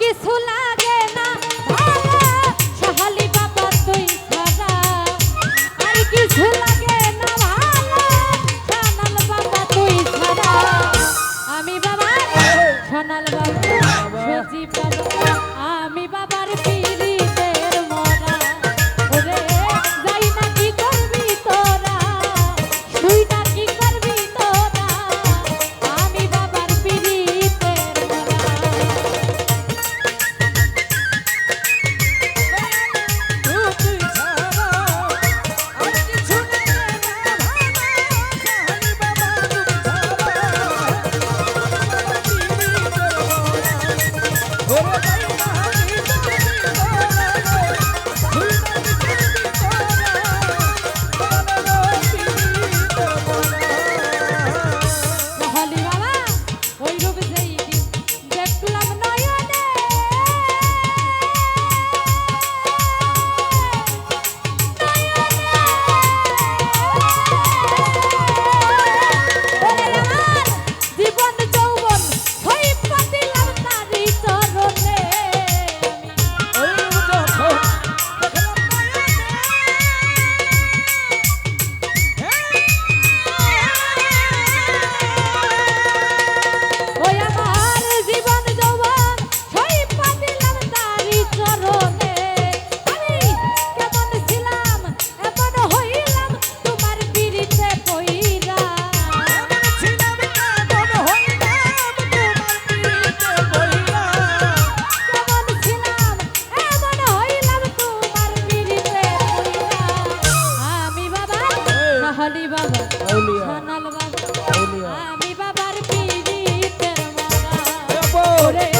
কিছু লাগে না। ভালো সহালি বাবা তুই কিছু লাগে বাবা আমি বাবা সোনাল হলি বাবা আমি বাবার পিড়িতের মালা।